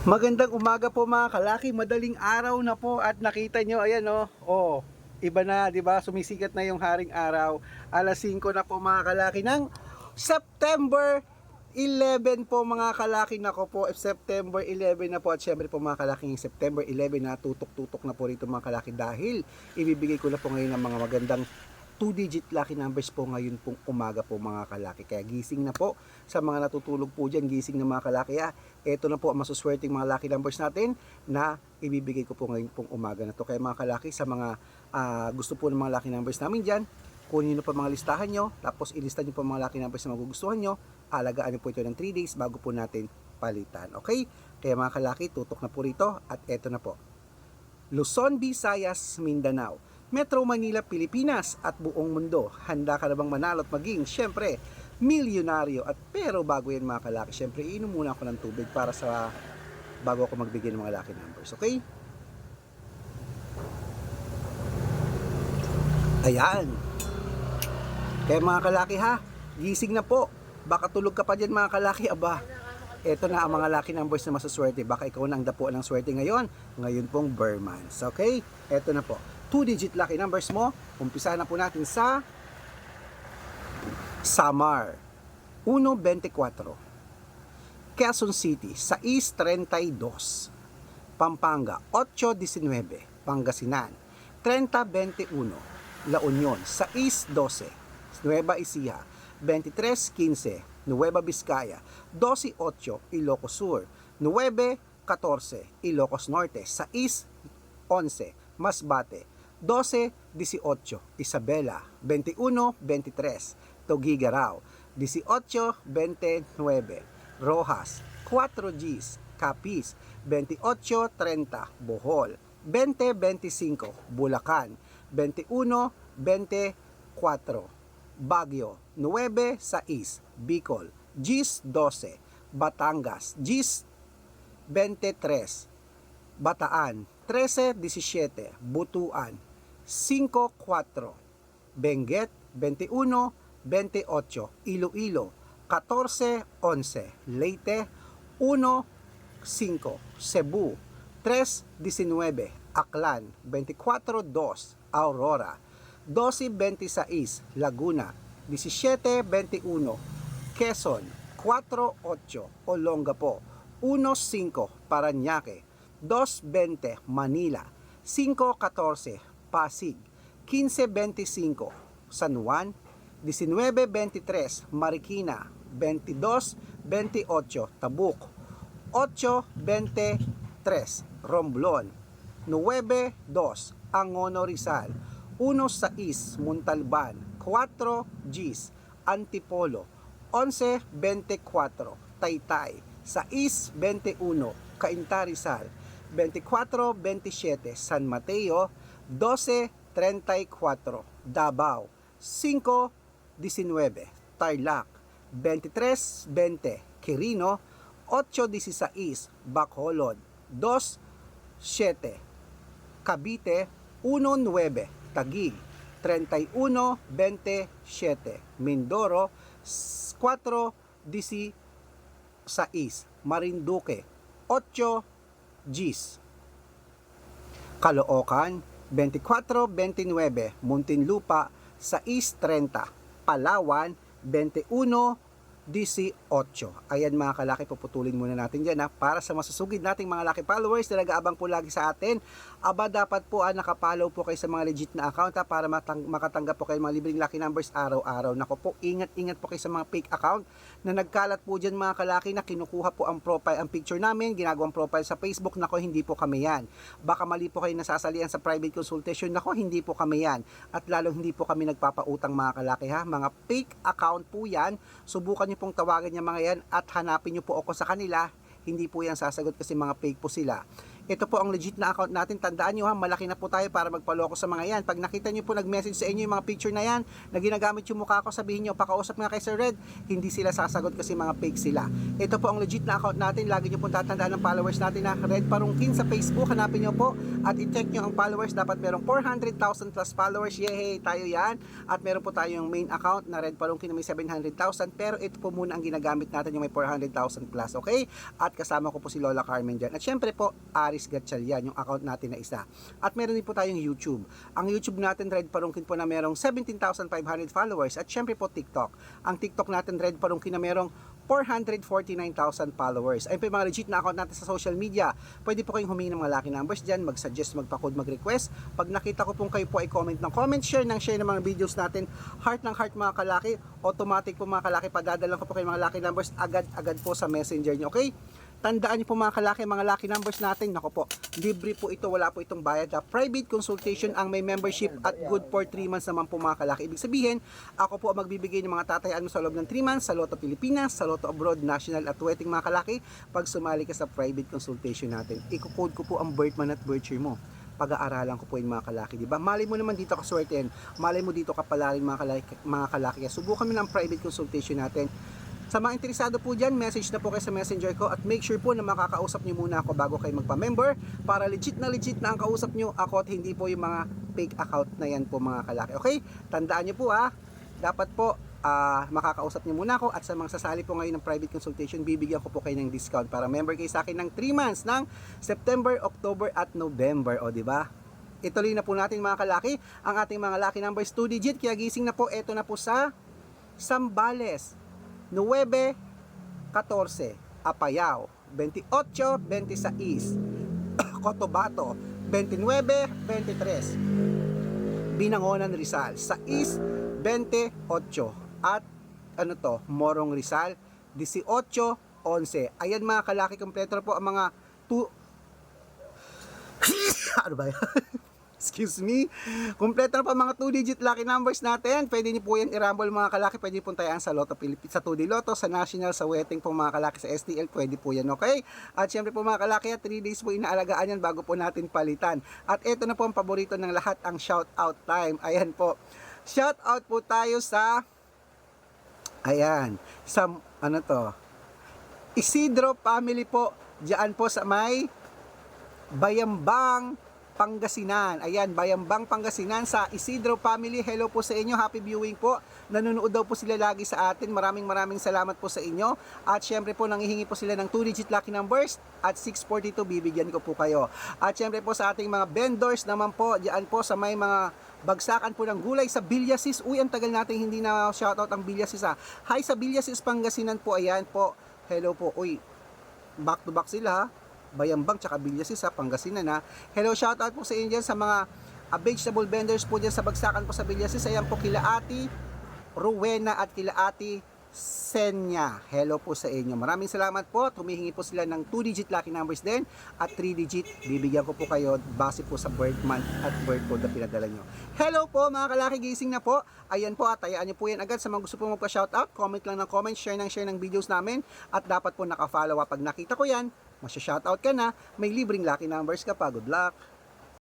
Magandang umaga po mga kalaki, madaling araw na po at nakita nyo, ayan o, oh, iba na, di ba? Sumisikat na yung haring araw. Alas 5 na po mga kalaki ng September 11 po mga kalaki na ko po, September 11 na po at syempre po mga kalaki ng September 11 na tutok-tutok na po rito mga kalaki dahil ibibigay ko na po ngayon ng mga magandang 2-digit lucky numbers po ngayon pong umaga po mga kalaki. Kaya gising na po sa mga natutulog po dyan, gising na mga kalaki. Ah, ito na po ang masuswerteng mga lucky numbers natin na ibibigay ko po ngayon pong umaga na to. Kaya mga kalaki, sa mga ah, gusto po ng mga lucky numbers namin dyan, kunin nyo po mga listahan nyo, tapos ilista nyo po mga lucky numbers na magugustuhan nyo, alagaan nyo po ito ng 3 days bago po natin palitan. Okay? Kaya mga kalaki, tutok na po rito at eto na po. Luzon, Visayas, Mindanao, Metro Manila, Pilipinas at buong mundo. Handa ka na bang manalo at maging, syempre, milyonaryo. At pero bago yan mga kalaki, syempre, inom muna ako ng tubig para sa bago ako magbigay ng mga lucky numbers. Okay? Ayan. Kaya mga kalaki ha, gising na po. Baka tulog ka pa dyan mga kalaki, aba. Ito na ang mga lucky numbers na masaswerte. Baka ikaw na ang dapo ng swerte ngayon. Ngayon pong Burmans. Okay? Ito na po. 2-digit lucky numbers mo. Umpisa na po natin sa Samar. 1.24. Quezon City, 6.32. Pampanga, 8.19. Pangasinan, 30.21. La Union, 6.12. Nueva Ecija, 23.15. Nueva Vizcaya, 12.8. Ilocos Sur, 9.14. Ilocos Norte, 6.11. Masbate, 12.18. Isabela, 21.23. Togigaraw, 18.29. Rojas, 4 Gs. Capiz, 28.30. Bohol, 20.25. Bulacan, 21.24. Baguio, 9.6. Bicol, Gis 12. Batangas, Gis 23. Bataan, 13.17. Butuan, 5.4. Benguet, 21.28. Iloilo, 14.11. Leyte, 1.5. Cebu, 3.19. Aklan, 24.2. Aurora, 12.26. Laguna, 17.21. Quezon, 4.8. Olongapo, 1.5. Paranaque, 2.20. Manila, 5.14. Pasig, 15.25. San Juan, 19.23. Marikina, 22.28. Tabuk, 8.23. Romblon, 9.2. Angono Rizal, 1.6. Muntalban, 4 Gs. Antipolo, 11.24. Taytay, 6.21. Cainta Rizal, 24.27. San Mateo, 12.34. Davao, 5.19. Tarlac, 23.20. Quirino, 8.16. Bacolod, 2.7. Cavite, 1.9. Taguig, 31.27. Mindoro, 4.16. Marinduque, 8 Gs. Caloocan, 24.29. Muntinlupa, 6.30. Palawan, 21.18. Ayan mga kalaki, puputulin muna natin dyan ha, para sa masusugid nating mga laki followers na nag-aabang po lagi sa atin. Aba, dapat po ah, nakapollow po kayo sa mga legit na account ha, para matang- makatanggap po kayo ng mga libreng lucky numbers araw-araw. Nako po, ingat-ingat po kayo sa mga fake account na nagkalat po dyan mga kalaki na kinukuha po ang profile, ang picture namin, ginagawang profile sa Facebook. Nako, hindi po kami yan. Baka mali po kayo nasasalian sa private consultation. Nako, hindi po kami yan. At lalong hindi po kami nagpapautang mga kalaki ha. Mga fake account po yan. Subukan nyo pong tawagan yung mga yan at hanapin nyo po ako sa kanila. Hindi po yan sasagot kasi mga fake po sila. Ito po ang legit na account natin. Tandaan nyo ha, malaki na po tayo para magpaloko sa mga yan. Pag nakita nyo po nag-message sa inyo yung mga picture na yan, na ginagamit yung mukha ko, sabihin nyo, pakausap nga kay Sir Red, hindi sila sasagot kasi mga fake sila. Ito po ang legit na account natin. Lagi nyo po tatandaan ng followers natin na Red Parungkin sa Facebook. Hanapin nyo po at i-check nyo ang followers. Dapat merong 400,000 plus followers. Yehey, tayo yan. At meron po tayong main account na Red Parungkin na may 700,000. Pero ito po muna ang ginagamit natin yung may 400,000 plus. Okay? At kasama ko po si Lola Carmen dyan. At syempre po, Aris Gatchalian, yung account natin na isa. At meron din po tayong YouTube. Ang YouTube natin, Red Parungkin po na merong 17,500 followers. At syempre po, TikTok. Ang TikTok natin, Red Parungkin na merong 449,000 followers. Ayun po yung mga legit na account natin sa social media. Pwede po kayong humingi ng mga lucky numbers dyan, mag-suggest, magpa-code, mag-request. Pag nakita ko pong kayo po ay comment ng comment, share ng share ng mga videos natin, heart ng heart mga kalaki, automatic po mga kalaki, padadalan ko po kayo mga lucky numbers agad-agad po sa messenger nyo, okay? Tandaan niyo po mga kalaki, mga lucky numbers natin. Nako po, libre po ito, wala po itong bayad. Ah, Private consultation ang may membership at good for 3 months naman po mga kalaki. Ibig sabihin, ako po ang magbibigay ng mga tatayaan mo sa loob ng 3 months sa Lotto Pilipinas, sa Lotto Abroad, National at Wedding mga kalaki pag sumali ka sa private consultation natin. Iko-code ko po ang birth month at birth year mo pag-aaralan ko po yung mga kalaki, di ba? Malay mo naman dito ka swerte yan. Malay mo dito ka palarin mga kalaki, mga kalaki. Subukan mo ng private consultation natin. Sa mga interesado po dyan, message na po kayo sa messenger ko at make sure po na makakausap nyo muna ako bago kayo magpa-member para legit na legit na ang kausap nyo ako at hindi po yung mga fake account na yan po mga kalaki. Okay? Tandaan nyo po ha, dapat po ah, makakausap nyo muna ako at sa mga sasali po ngayon ng private consultation, bibigyan ko po kayo ng discount para member kayo sa akin ng 3 months ng September, October at November. O, di ba? Ituloy na po natin mga kalaki ang ating mga lucky numbers 2 digit kaya gising na po eto na po sa Sambales 9 14 Apayao 28 26 Cotabato 29 23 Binangonan Rizal 6 28 at ano to Morong Rizal 18 11 ayan mga kalaki kompleto po ang mga 2 ano ba yan? Excuse me. Kompleto na pa mga 2-digit lucky numbers natin. Pwede niyo po yan i-rumble mga kalaki. Pwede po tayaan sa Lotto Philippines, sa 2D Lotto, sa National, sa Wedding po mga kalaki, sa STL. Pwede po yan, okay? At syempre po mga kalaki, 3 days po inaalagaan yan bago po natin palitan. At ito na po ang paborito ng lahat, ang shout out time. Ayan po. Shout out po tayo sa Ayan, sa ano to? Isidro family po. Diyan po sa may Bayambang, Pangasinan. Ayan, Bayambang, Pangasinan sa Isidro Family. Hello po sa inyo. Happy viewing po. Nanonood daw po sila lagi sa atin. Maraming maraming salamat po sa inyo. At syempre po, nanghihingi po sila ng 2-digit lucky numbers. At 642, bibigyan ko po kayo. At syempre po sa ating mga vendors naman po, diyan po sa may mga bagsakan po ng gulay sa Bilyasis. Uy, ang tagal natin hindi na shoutout ang Bilyasis ha. Hi sa Bilyasis Pangasinan po. Ayan po. Hello po. Uy, back to back sila. Bayambang tsaka Bilyasis sa Pangasinan ha. Hello, shoutout po sa inyo sa mga uh, vegetable vendors po dyan sa Bagsakan po sa Bilyasis. Ayan po kila Ati Rowena at kila Ati Senya. Hello po sa inyo. Maraming salamat po. Tumihingi po sila ng 2-digit lucky numbers din at 3-digit bibigyan ko po kayo base po sa birth month at birth code na pinadala nyo. Hello po mga kalaki gising na po. Ayan po at tayaan nyo po yan agad sa mga gusto po magpa-shoutout. Comment lang ng comment, share ng share ng videos namin at dapat po naka-follow up. Pag nakita ko yan, masya-shoutout ka na, may libreng lucky numbers ka pa. Good luck!